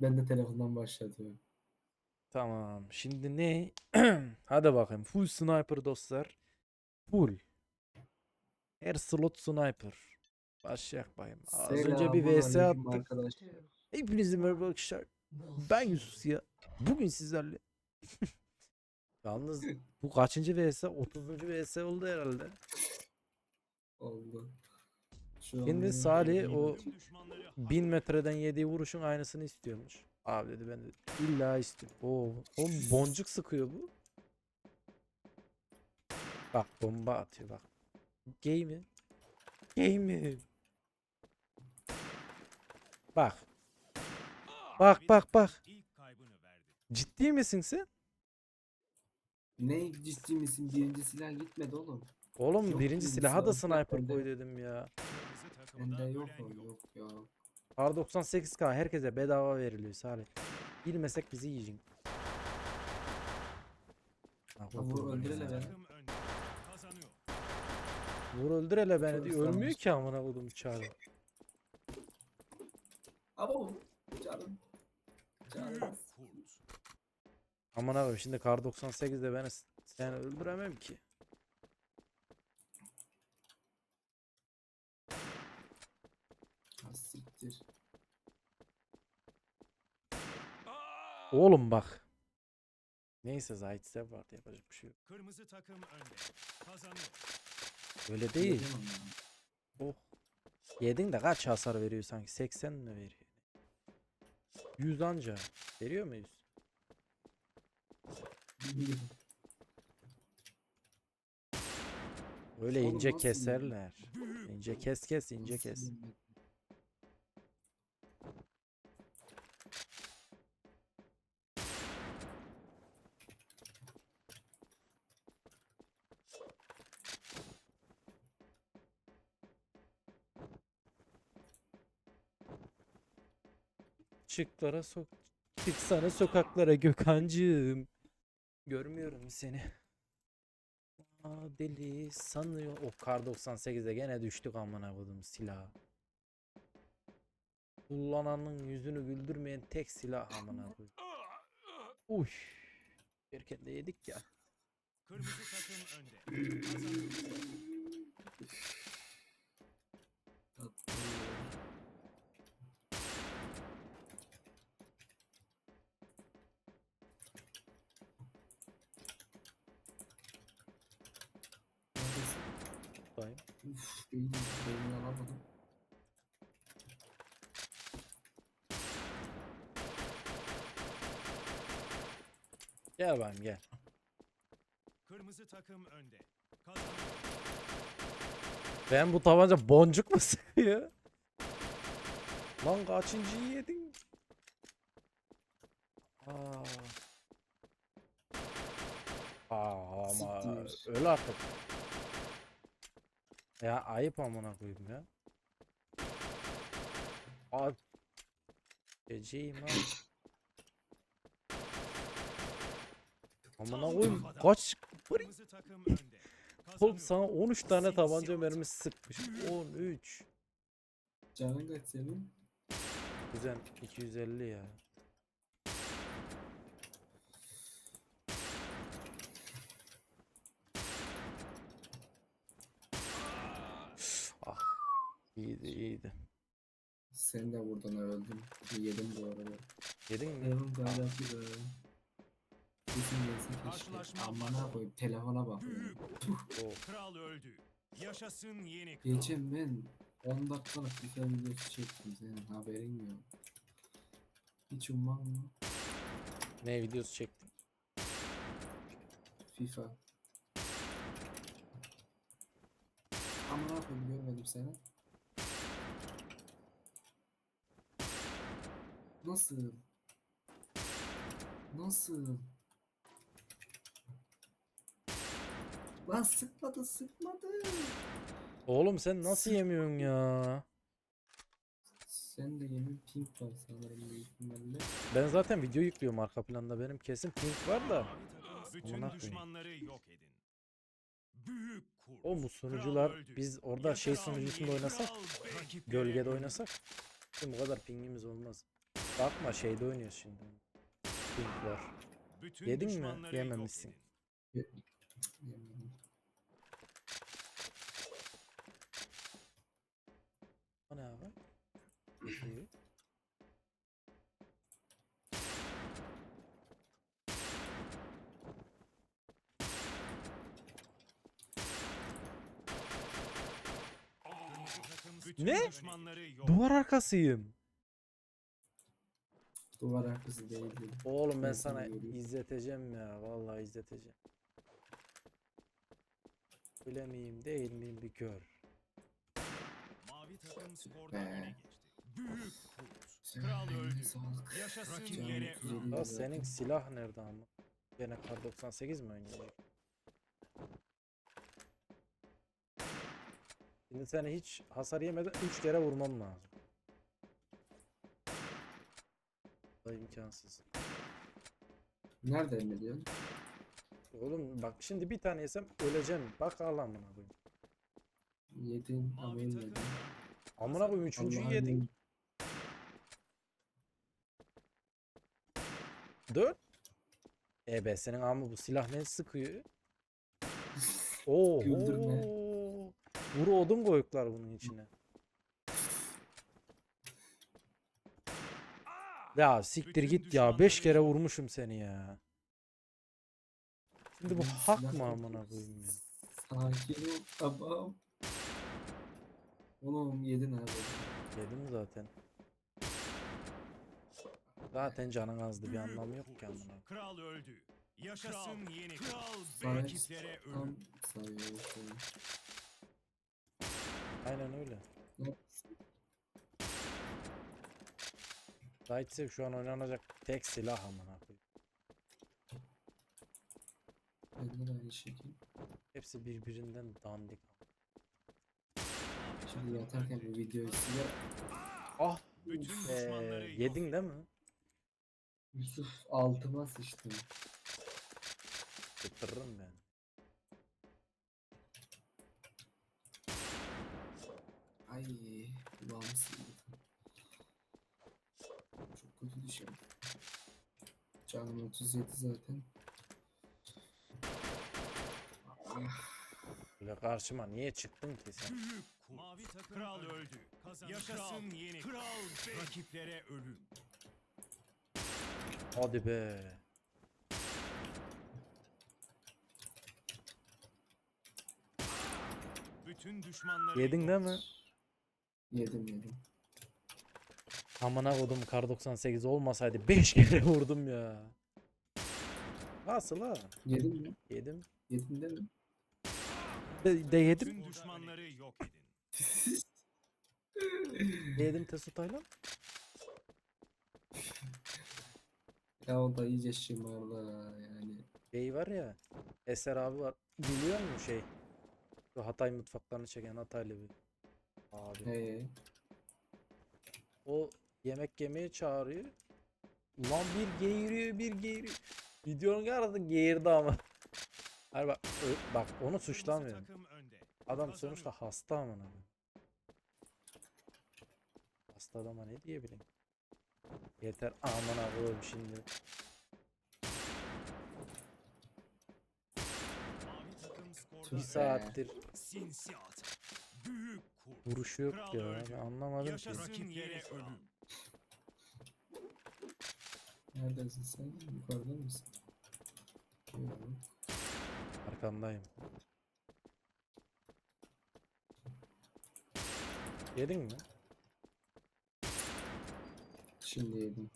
Ben de telefondan başlatıyorum. Tamam. Şimdi ne? Hadi bakayım. Full sniper dostlar. Full. Her slot sniper. Başlayak bayım. Az önce bir vs attık. Arkadaşlar. Hepinize merhaba arkadaşlar. Ben Yusuf ya. Bugün sizlerle. Yalnız bu kaçıncı vs? 30. vs oldu herhalde. Oldu. Şimdi Salih o 1000 metreden yediği vuruşun aynısını istiyormuş. Abi dedi ben de illa istiyorum. Oo, o boncuk sıkıyor bu. Bak bomba atıyor bak. Gay mi? Gay mi? Bak. Bak bak bak. Ciddi misin sen? Ne ciddi misin? Birinci silah gitmedi oğlum. Oğlum Yok birinci silaha da sniper koy dedim ya. Bende yok o yok ya. R98K herkese bedava veriliyor Salih. Bilmesek bizi yiyecek. Ha, Ya vur öldür hele beni. Vur öldür hele beni diyor. Ölmüyor ıslanmış. ki amına kodum çağrı. Abo canım. Canım. Aman abi şimdi kar 98'de beni s- sen öldüremem ki. Ha, siktir. Oğlum bak. Neyse Zahit Sev vardı yapacak bir şey yok. Kırmızı takım önde. Kazanıyor. Öyle değil. Yedim. Oh. Yedin de kaç hasar veriyor sanki? 80 mi veriyor? 100 anca. Veriyor muyuz? Bilmiyorum. Öyle Oğlum ince keserler. İnce kes kes ince Nasıl kes. Yedim? Çıklara sok. Çıksana sokaklara Gökhancığım. Görmüyorum seni. Aa, deli sanıyor. O kar 98'de gene düştük amına kodum silah. Kullananın yüzünü güldürmeyen tek silah amına koyayım. Uy. Erken de yedik ya. Kırmızı takım önde. Kazanıyor. Tatlı. Neredesin? Buradayım. Uf, beynim, beynini alamadım. Gel bakayım gel. Kırmızı takım önde. Ben bu tabanca boncuk mu sıkıyor? Lan kaçıncıyı yedin? Aa. Aa ama Siktir. öyle artık. Ya ayıp amına koyayım ya. Abi. Geceyim ha. Amına koyayım kaç. Oğlum sana 13 tane tabanca mermisi sıkmış. 13. Canın kaç senin? Güzel 250 ya. Ah. İyiydi iyiydi. Sen de buradan öldün. Yedim bu arada. Yedin mi? Eyvallah gayret be. Kesin gelsin keşke. Amına koyayım telefona bak. Oh. Kral öldü. Yaşasın yeni kral. Geçen ben 10 dakikalık bir film videosu çektim senin haberin yok. Hiç ummam mı? Ne videosu çektin? FIFA. Amına koyayım görmedim seni. Nasıl? Nasıl? Lan sıkmadı sıkmadı. Oğlum sen nasıl yemiyorsun ya? Sen de yemin pink var sanırım büyük ihtimalle. Ben zaten video yüklüyorum arka planda benim kesin pink var da. Bütün düşmanları yok edin. Büyük kurt. O bu Kral sunucular öldü. biz orada şey sunucusunda oynasak gölgede oynasak şimdi bu kadar pingimiz olmaz. Bakma şeyde oynuyoruz şimdi. Pink var. Bütün Yedin mi? düşmanları Yememişsin. O ne abi? İyi. Bütün Ne? düşmanları yok. Duvar arkasıyım. Duvar arkası değildi. Oğlum ben sana izleteceğim ya. Vallahi izleteceğim. Öyle miyim değil miyim bir gör. Mavi takım skorda Be. öne geçti. Büyük kurt. Kral öldü. Yaşasın Canım yere öldü. Ya senin silah nerede ama? Gene kar 98 mi oynuyor? Şimdi seni hiç hasar yemeden 3 kere vurmam lazım. Bu da imkansız. Nerede mi diyorsun? Oğlum bak şimdi bir tane yesem öleceğim. Bak Allah'ım koyayım. Yedin ama takım Amına koyayım üçüncüyü Allah'ın yedin. 4. E be senin amı bu silah ne sıkıyor? Oo. Güldürme. Vuru odun koyuklar bunun içine. Ya siktir Bütün git ya 5 düşmanları kere vurmuşum seni ya. Şimdi bu hak mı amına koyayım ya? Sakin ol tamam. Oğlum yedin abi. Yedim zaten. Zaten canın azdı bir anlamı yok ki amına. Kral öldü. Yaşasın yeni kral. Rakiplere tam ölüm. Aynen öyle. Ne? Zaytsev şu an oynanacak tek silah amına koyayım. Bende de aynı şekil. Hepsi birbirinden dandik. Şimdi yatarken bu videoyu size Ah Bütün Ee, düşmanları yok. yedin değil mi? Yusuf altıma sıçtım. Bitiririm ben. Ay kulağım sıyırdı. Düşüyor. Canım 37 zaten. Ah, Böyle karşıma niye çıktın ki sen? Mavi takım kral öldü. Yaşasın yeni kral. Rakiplere ölüm. Hadi be. Bütün düşmanları Yedin değil mi? yedim yedim. Amına kodum kar 98 olmasaydı 5 kere vurdum ya. Nasıl ha? Yedim mi? Yedim. Yedim değil mi? De, de yedim. Düşmanları yok edin. De yedim Tesutay'la. ya o da iyice şımardı yani. Şey var ya. Eser abi var. Biliyor musun şey? Şu Hatay mutfaklarını çeken Hataylı bir abi. Hey. O yemek yemeye çağırıyor. Ulan bir geğiriyor bir geğiriyor. Videonun arada geğirdi ama. Hayır bak, bak onu suçlamıyorum. Adam sonuçta hasta amına. Hasta adama ne diyebilirim? Yeter amına koyayım şimdi. Bir saattir Sinsi at. Büyük kurt. vuruşu yok ya. Ben anlamadım ki. Yaşasın yere ölüm. Neredesin sen? Yukarıda mısın? Yok. Arkandayım. Yedin mi? Şimdi yedim.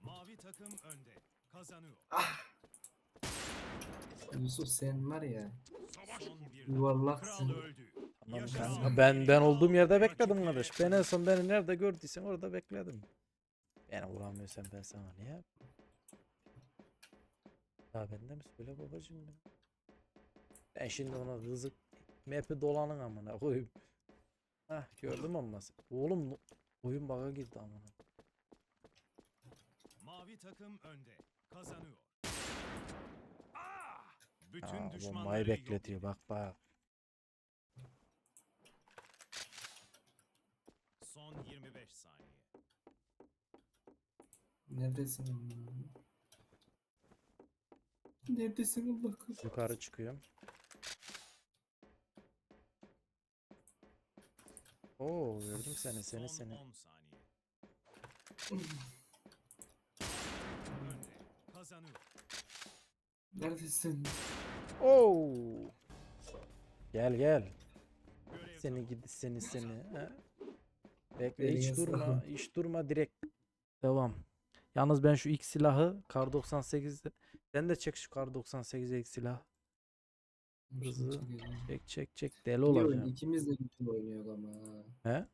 Mavi takım önde. Kazanıyor. Yusuf sen var ya Son bir Kral yuvarlaksın. öldü. Kanka ben ben olduğum yerde bekledim kardeş. Ben en son beni nerede gördüysen orada bekledim. Beni vuramıyorsan ben sana ne yap? Ya bende mi söyle babacım ya. Ben şimdi ona kızık map'i dolanın amına koyayım. Hah gördüm ama sen. Oğlum oyun bug'a girdi amına. Mavi takım önde. Kazanıyor. Ah! Bütün Aa, düşmanları bekletiyor bak bak. Son 25 saniye. Neredesin? Neredesin Allah kahretsin? Yukarı çıkıyorum. Oo gördüm seni seni Son seni. 10 saniye. Önde. Kazanıyor. Neredesin? Oo. Gel gel. Görev Seni gidi seni seni. he? Bekle hiç durma. Hiç durma direkt. Devam. Yalnız ben şu ilk silahı Kar 98'de sen de çek şu Kar 98'e ilk silah. Hızlı. Çek çek çek deli olacağım. İkimiz de güzel oynuyor ama. He?